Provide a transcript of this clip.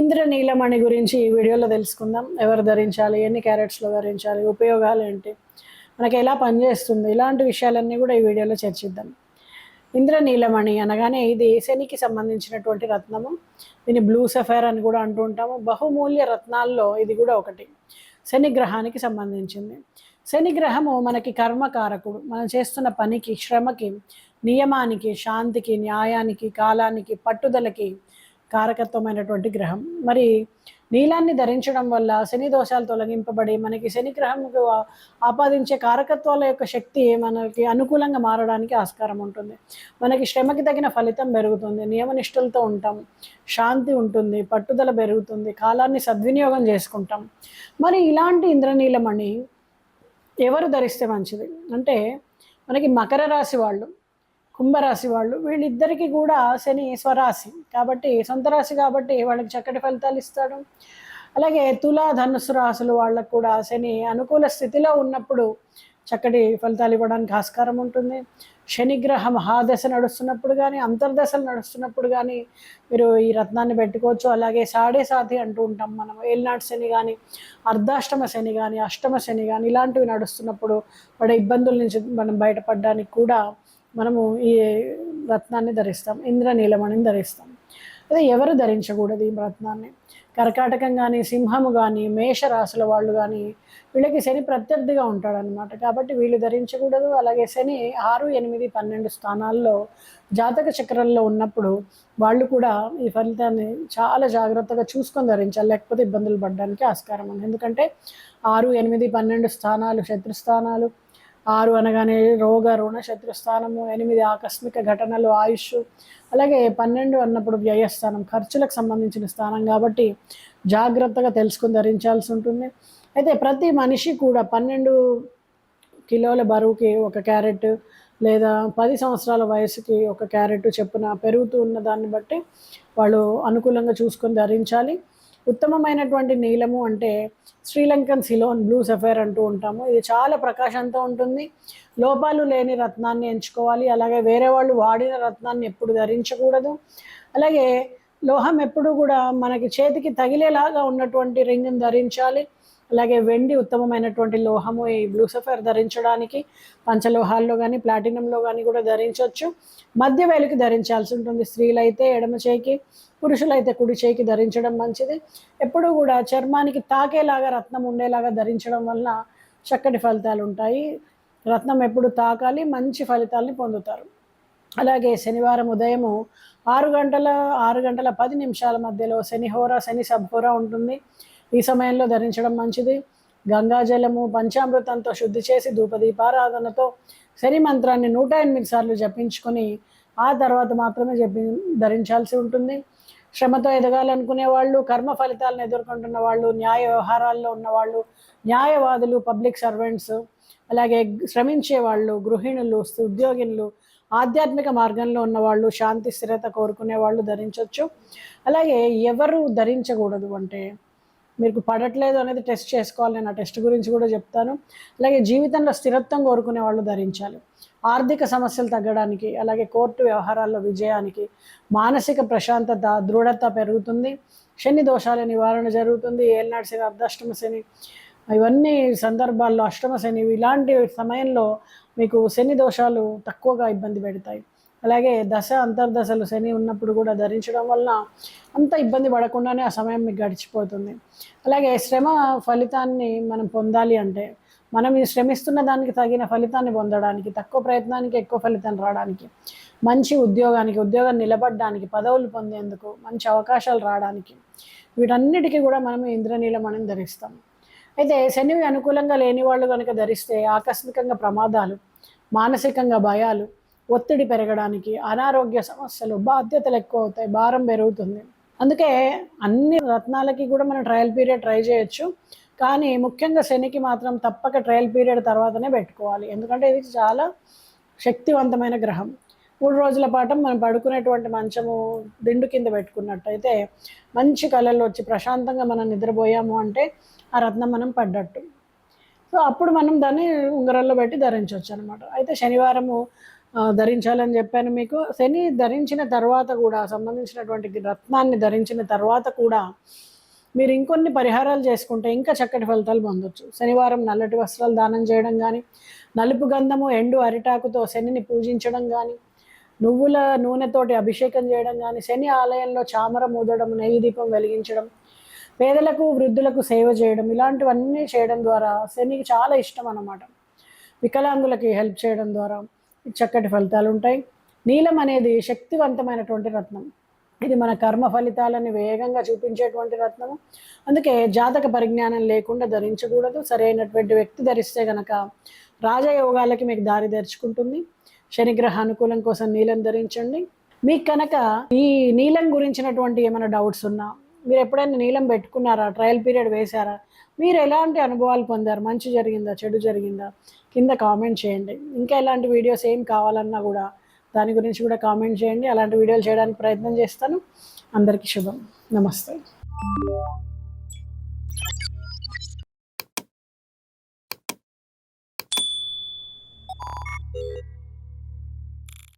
ఇంద్రనీలమణి గురించి ఈ వీడియోలో తెలుసుకుందాం. ఎవరు ధరించాలి ఎన్ని క్యారెట్స్లో ధరించాలి ఉపయోగాలు ఏంటి మనకి ఎలా పనిచేస్తుంది ఇలాంటి విషయాలన్నీ కూడా ఈ వీడియోలో చర్చిద్దాం. ఇంద్రనీలమణి అనగానే ఇది శనికి సంబంధించినటువంటి రత్నము. దీన్ని బ్లూ సఫైర్ అని కూడా అంటూ ఉంటాము. బహుమూల్య రత్నాల్లో ఇది కూడా ఒకటి శని గ్రహానికి సంబంధించింది. శని గ్రహము మనకి కర్మకారకుడు. మనం చేస్తున్న పనికి శ్రమకి నియమానికి శాంతికి న్యాయానికి కాలానికి పట్టుదలకి కారకత్వమైనటువంటి గ్రహం. మరి నీలాన్ని ధరించడం వల్ల శని దోషాలు తొలగింపబడి మనకి శని గ్రహంకు ఆపాదించే కారకత్వాల యొక్క శక్తి మనకి అనుకూలంగా మారడానికి ఆస్కారం ఉంటుంది. మనకి శ్రమకి తగిన ఫలితం పెరుగుతుంది. నియమనిష్టలతో ఉంటాం. శాంతి ఉంటుంది. పట్టుదల పెరుగుతుంది. కాలాన్ని సద్వినియోగం చేసుకుంటాం. మరి ఇలాంటి ఇంద్రనీలమణి ఎవరు ధరిస్తే మంచిది? అంటే మనకి మకర రాశి వాళ్ళు కుంభరాశి వాళ్ళు వీళ్ళిద్దరికీ కూడా శని స్వరాశి. కాబట్టి సొంత రాశి కాబట్టి వాళ్ళకి చక్కటి ఫలితాలు ఇస్తాడు. అలాగే తులా ధనుసు రాశులు వాళ్ళకు కూడా శని అనుకూల స్థితిలో ఉన్నప్పుడు చక్కటి ఫలితాలు ఇవ్వడానికి ఆస్కారం ఉంటుంది. శనిగ్రహ మహాదశ నడుస్తున్నప్పుడు కానీ అంతర్దశలు నడుస్తున్నప్పుడు కానీ మీరు ఈ రత్నాన్ని పెట్టుకోవచ్చు. అలాగే సాడే సాతి అంటూ ఉంటాం మనం. ఏలినాటి శని కానీ అర్ధాష్టమ శని కానీ అష్టమ శని కానీ ఇలాంటివి నడుస్తున్నప్పుడు పడే ఇబ్బందుల నుంచి మనం బయటపడడానికి కూడా మనము ఈ రత్నాన్ని ధరిస్తాం ఇంద్రనీలమణిని ధరిస్తాం. అదే ఎవరు ధరించకూడదు ఈ రత్నాన్ని? కర్కాటకం కానీ సింహము కానీ మేషరాశుల వాళ్ళు కానీ వీళ్ళకి శని ప్రత్యర్థిగా ఉంటాడనమాట కాబట్టి వీళ్ళు ధరించకూడదు. అలాగే శని ఆరు ఎనిమిది పన్నెండు స్థానాల్లో జాతక చక్రంలో ఉన్నప్పుడు వాళ్ళు కూడా ఈ ఫలితాన్ని చాలా జాగ్రత్తగా చూసుకొని ధరించాలి. లేకపోతే ఇబ్బందులు పడడానికి ఆస్కారం ఉంది. ఎందుకంటే ఆరు ఎనిమిది పన్నెండు స్థానాలు శత్రుస్థానాలు ఆరు అనగానే రోగ రుణ శత్రుస్థానము ఎనిమిది ఆకస్మిక ఘటనలు ఆయుష్ అలాగే పన్నెండు అన్నప్పుడు వ్యయస్థానం ఖర్చులకు సంబంధించిన స్థానం కాబట్టి జాగ్రత్తగా తెలుసుకుని ధరించాల్సి ఉంటుంది. అయితే ప్రతి మనిషి కూడా పన్నెండు కిలోల బరువుకి ఒక క్యారెట్ లేదా పది సంవత్సరాల వయసుకి ఒక క్యారెట్ చెప్పున పెరుగుతూ ఉన్న దాన్ని బట్టి వాళ్ళు అనుకూలంగా చూసుకొని ధరించాలి. ఉత్తమమైనటువంటి నీలము అంటే శ్రీలంకన్ సిలోన్ బ్లూ సఫైర్ అంటూ ఉంటాము. ఇది చాలా ప్రకాశంతో ఉంటుంది. లోపాలు లేని రత్నాన్ని ఎంచుకోవాలి. అలాగే వేరే వాళ్ళు వాడిన రత్నాన్ని ఎప్పుడు ధరించకూడదు. అలాగే లోహం ఎప్పుడు కూడా మనకి చేతికి తగిలేలాగా ఉన్నటువంటి రింగ్ని ధరించాలి. అలాగే వెండి ఉత్తమమైనటువంటి లోహము ఈ బ్లూసఫర్ ధరించడానికి పంచలోహాల్లో కానీ ప్లాటినంలో కానీ కూడా ధరించవచ్చు మధ్య వేలికి ధరించాల్సి ఉంటుంది. స్త్రీలైతే ఎడమ చేయికి పురుషులైతే కుడి చేయికి ధరించడం మంచిది. ఎప్పుడూ కూడా చర్మానికి తాకేలాగా రత్నం ఉండేలాగా ధరించడం వలన చక్కటి ఫలితాలు ఉంటాయి. రత్నం ఎప్పుడు తాకాలి మంచి ఫలితాలని పొందుతారు. అలాగే శనివారం ఉదయము ఆరు గంటల ఆరు గంటల పది నిమిషాల మధ్యలో శనిహోర శని సబ్హోర ఉంటుంది. ఈ సమయంలో ధరించడం మంచిది. గంగాజలము పంచామృతంతో శుద్ధి చేసి ధూపదీపారాధనతో శని మంత్రాన్ని నూట ఎనిమిది సార్లు జపించుకొని ఆ తర్వాత మాత్రమే జపి ధరించాల్సి ఉంటుంది. శ్రమతో ఎదగాలనుకునే వాళ్ళు కర్మ ఫలితాలను ఎదుర్కొంటున్న వాళ్ళు న్యాయ వ్యవహారాల్లో ఉన్నవాళ్ళు న్యాయవాదులు పబ్లిక్ సర్వెంట్స్ అలాగే శ్రమించే వాళ్ళు గృహిణులు ఉద్యోగినులు ఆధ్యాత్మిక మార్గంలో ఉన్నవాళ్ళు శాంతి స్థిరత కోరుకునే వాళ్ళు ధరించవచ్చు అలాగే ఎవరు ధరించకూడదు అంటే మీకు పడట్లేదు అనేది టెస్ట్ చేసుకోవాలి నేను ఆ టెస్ట్ గురించి కూడా చెప్తాను. అలాగే జీవితంలో స్థిరత్వం కోరుకునే వాళ్ళు ధరించాలి. ఆర్థిక సమస్యలు తగ్గడానికి అలాగే కోర్టు వ్యవహారాల్లో విజయానికి మానసిక ప్రశాంతత దృఢత పెరుగుతుంది. శని దోషాల నివారణ జరుగుతుంది. ఏళ్ళనాడు శని అర్ధాష్టమ శని ఇవన్నీ సందర్భాల్లో అష్టమ శని ఇలాంటి సమయంలో మీకు శని దోషాలు తక్కువగా ఇబ్బంది పెడతాయి. అలాగే దశ అంతర్దశలు శని ఉన్నప్పుడు కూడా ధరించడం వలన అంత ఇబ్బంది పడకుండానే ఆ సమయం మీకు గడిచిపోతుంది. అలాగే శ్రమ ఫలితాన్ని మనం పొందాలి అంటే మనం ఈ శ్రమిస్తున్న దానికి తగిన ఫలితాన్ని పొందడానికి తక్కువ ప్రయత్నానికి ఎక్కువ ఫలితం రావడానికి మంచి ఉద్యోగానికి ఉద్యోగం నిలబడడానికి పదవులు పొందేందుకు మంచి అవకాశాలు రావడానికి వీటన్నిటికీ కూడా మనం ఇంద్రనీలమణిని ధరిస్తాం. అయితే శనివి అనుకూలంగా లేని వాళ్ళు కనుక ధరిస్తే ఆకస్మికంగా ప్రమాదాలు మానసికంగా భయాలు ఒత్తిడి పెరగడానికి అనారోగ్య సమస్యలు బాధ్యతలు ఎక్కువ అవుతాయి భారం పెరుగుతుంది. అందుకే అన్ని రత్నాలకి కూడా మనం ట్రయల్ పీరియడ్ ట్రై చేయొచ్చు. కానీ ముఖ్యంగా శనికి మాత్రం తప్పక ట్రయల్ పీరియడ్ తర్వాతనే పెట్టుకోవాలి. ఎందుకంటే ఇది చాలా శక్తివంతమైన గ్రహం. మూడు రోజుల పాటు మనం పడుకునేటువంటి మంచము దిండు కింద పెట్టుకున్నట్టయితే మంచి కళలు వచ్చి ప్రశాంతంగా మనం నిద్రపోయాము అంటే ఆ రత్నం మనం పడ్డట్టు. సో అప్పుడు మనం దాన్ని ఉంగరాల్లో పెట్టి ధరించవచ్చు అనమాట అయితే శనివారము ధరించాలని చెప్పాను మీకు. శని ధరించిన తర్వాత కూడా సంబంధించినటువంటి రత్నాన్ని ధరించిన తర్వాత కూడా మీరు ఇంకొన్ని పరిహారాలు చేసుకుంటే ఇంకా చక్కటి ఫలితాలు పొందొచ్చు. శనివారం నల్లటి వస్త్రాలు దానం చేయడం కానీ నలుపు గంధము ఎండు అరిటాకుతో శనిని పూజించడం కానీ నువ్వుల నూనెతోటి అభిషేకం చేయడం కానీ శని ఆలయంలో చామర మూదడం నెయ్యి దీపం వెలిగించడం పేదలకు వృద్ధులకు సేవ చేయడం ఇలాంటివన్నీ చేయడం ద్వారా శనికి చాలా ఇష్టం అన్నమాట. వికలాంగులకి హెల్ప్ చేయడం ద్వారా. చక్కటి ఫలితాలు ఉంటాయి. నీలం అనేది శక్తివంతమైనటువంటి రత్నం. ఇది మన కర్మ ఫలితాలను వేగంగా చూపించేటువంటి రత్నము. అందుకే జాతక పరిజ్ఞానం లేకుండా ధరించకూడదు. సరైనటువంటి వ్యక్తి ధరిస్తే గనక రాజయోగాలకి మీకు దారి తెరుచుకుంటుంది. శనిగ్రహ అనుకూలం కోసం నీలం ధరించండి. మీకు కనుక ఈ నీలం గురించినటువంటి ఏమైనా డౌట్స్ ఉన్నా మీరు ఎప్పుడైనా నీలం పెట్టుకున్నారా? ట్రయల్ పీరియడ్ వేశారా? మీరు ఎలాంటి అనుభవాలు పొందారు? మంచి జరిగిందా? చెడు జరిగిందా? కింద కామెంట్ చేయండి. ఇంకా ఎలాంటి వీడియోస్ ఏం కావాలన్నా కూడా దాని గురించి కూడా కామెంట్ చేయండి. అలాంటి వీడియోలు చేయడానికి ప్రయత్నం చేస్తాను. అందరికీ శుభం. నమస్తే.